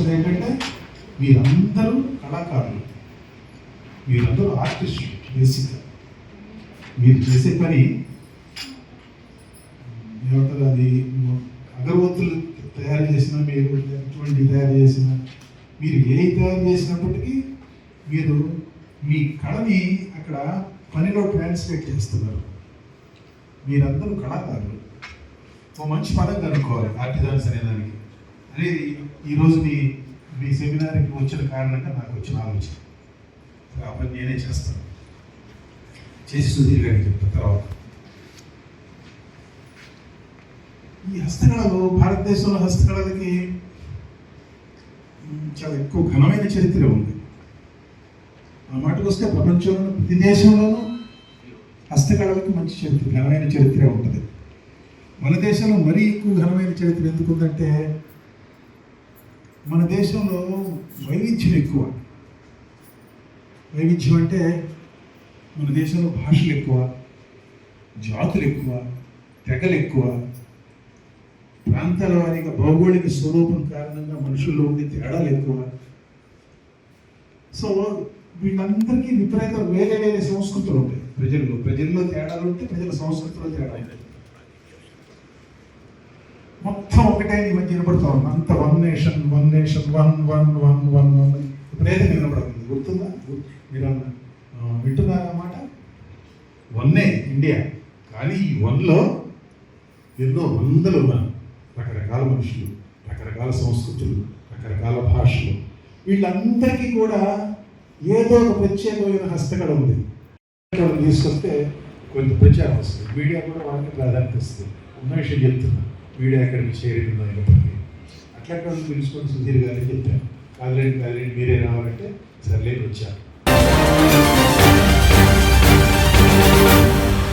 ఏంటంటే మీరందరూ కళాకారులు. మీరందరూ ఆర్టిస్టులు బేసిక్గా మీరు చేసే పని ఏమంటారు అది అగరవత్తులు తయారు చేసిన మీరు ఎటువంటి తయారు చేసిన మీరు ఏ తయారు చేసినప్పటికీ మీరు మీ కళని అక్కడ పనిలో ట్రాన్స్లేట్ చేస్తున్నారు. మీరందరూ కళాకారులు. ఓ మంచి పదం కనుక్కోవాలి ఆర్టిజాన్స్ అనేదానికి అదే అనేది ఈరోజు మీ మీ సెమినార్కి వచ్చిన కారణంగా నాకు వచ్చిన ఆలోచన. ఆ పని నేనే చేస్తాను. చేసి సుధీర్ గారికి చెప్తాను తర్వాత. ఈ హస్తకళలు భారతదేశంలో హస్తకళలకి చాలా ఎక్కువ ఘనమైన చరిత్ర ఉంది. ఆ మాటకు వస్తే ప్రపంచంలో ప్రతి దేశంలోనూ హస్తకళలకు మంచి చరిత్ర ఘనమైన చరిత్ర ఉంటుంది. మన దేశంలో మరీ ఎక్కువ ఘనమైన చరిత్ర ఎందుకుందంటే మన దేశంలో వైవిధ్యం ఎక్కువ. వైవిధ్యం అంటే మన దేశంలో భాషలు ఎక్కువ జాతులు ఎక్కువ తెగలు ఎక్కువ. ప్రాంతాల వారీగా భౌగోళిక స్వరూపం కారణంగా మనుషుల్లో ఉండే తేడాలు ఎక్కువ. సో వీళ్ళందరికీ విపరీత వేరే వేరే సంస్కృతులు ఉంటాయి. ప్రజల్లో ప్రజల్లో తేడాలు ఉంటే ప్రజల సంస్కృతిలో తేడా ఉంటాయి మొత్తం ఒకటే ఈ మధ్య వినపడుతూ ఉంది. అంత one nation one nation one one one one one ఇప్పుడైతే వినపడుతుంది. గుర్తుందా? మీరు అన్న అన్నమాట వింటున్నారా వన్నే ఇండియా కానీ ఈ వన్లో ఎన్నో వందలు ఉన్నారు. రకరకాల మనుషులు రకరకాల సంస్కృతులు రకరకాల భాషలు. వీళ్ళందరికీ కూడా ఏదో ఒక ప్రత్యేకమైన హస్తకళ ఉంది. తీసుకొస్తే కొంత ప్రచారం వస్తుంది. మీడియా కూడా వాళ్ళకి ప్రాధాన్యత ఇస్తుంది ఉన్న విషయం చెప్తున్నా. వీడియో అకాడమీ చేరిందో అట్లా కాదు ప్రిన్సిపల్ సుధీర్ గారికి చెప్పాను కాదులేండి కాదులేండి మీరే రావాలంటే సర్లేదు వచ్చారు